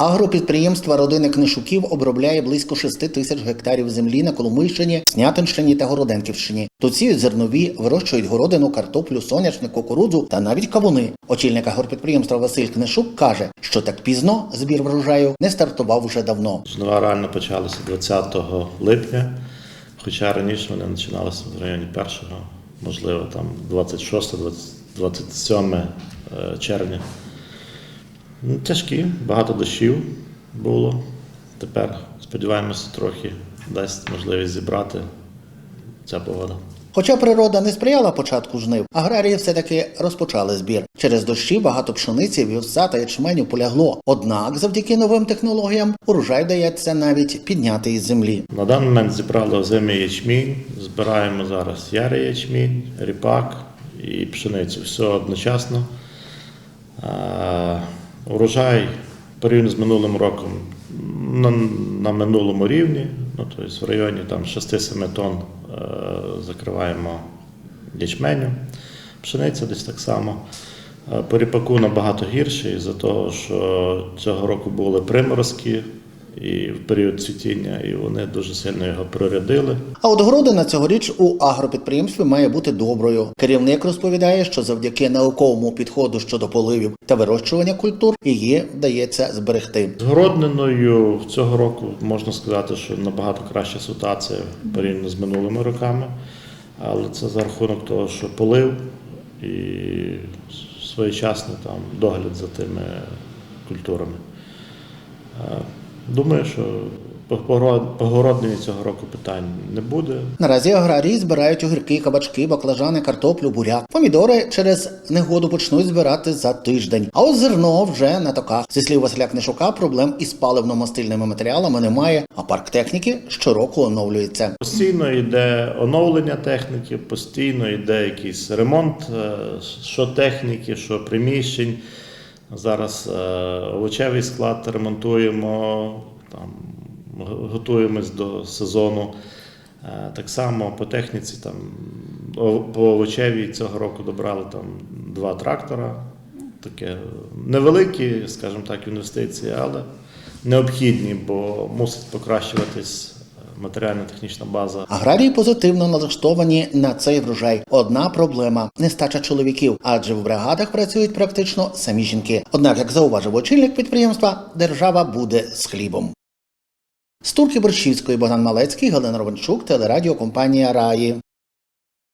Агропідприємство родини Книшуків обробляє близько 6 тисяч гектарів землі на Коломийщині, Снятинщині та Городенківщині. Тут сіють зернові, вирощують городину, картоплю, соняшник, кукурудзу та навіть кавуни. Очільник агропідприємства Василь Книшук каже, що так пізно збір врожаю не стартував уже давно. Жнива реально почалися 20 липня, хоча раніше вони починалися в районі 1, можливо, там 26, 27 е, червня. Ну, Тяжкі, багато дощів було. Тепер сподіваємося, трохи дасть можливість зібрати ця погода. Хоча природа не сприяла початку жнив, аграрії все-таки розпочали збір. Через дощі багато пшениці, вівса та ячменю полягло. Однак, завдяки новим технологіям, урожай дається навіть підняти із землі. На даний момент зібрали озимий ячмінь, збираємо зараз ярий ячмінь, ріпак і пшеницю. Все одночасно. Урожай порівняно з минулим роком на, на минулому рівні, ну, тобто в районі там, 6-7 тонн е, закриваємо ячменю. Пшениця десь так само. Е, По ріпаку набагато гірше, із-за того, що цього року були приморозки і в період цвітіння, і вони дуже сильно його прорядили. А от городина цьогоріч у агропідприємстві має бути доброю. Керівник розповідає, що завдяки науковому підходу щодо поливів та вирощування культур її вдається зберегти. З городниною цього року можна сказати, що набагато краща ситуація порівняно з минулими роками, але це за рахунок того, що полив і своєчасний там догляд за тими культурами. Думаю, що по город- цього року питань не буде. Наразі аграрії збирають огірки, кабачки, баклажани, картоплю, буряк. Помідори через негоду почнуть збирати за тиждень. А от зерно вже на токах. Зі слів Василя Книшука, проблем із паливно-мастильними матеріалами немає, а парк техніки щороку оновлюється. Постійно йде оновлення техніки, постійно йде якийсь ремонт, е, що техніки, що приміщень. Зараз е, овочевий склад ремонтуємо, там, готуємось до сезону. Е, Так само по техніці, там, по овочевій цього року добрали там, два трактора. Таке невеликі, скажімо так, інвестиції, але необхідні, бо мусить покращуватись матеріально-технічна база Аграрії позитивно налаштовані на цей врожай. Одна проблема нестача чоловіків, адже в бригадах працюють практично самі жінки. Однак, як зауважив очільник підприємства, держава буде з хлібом. З Турки Борщівської Богдан Малецький, Галина Ровенчук, телерадіокомпанія Раї.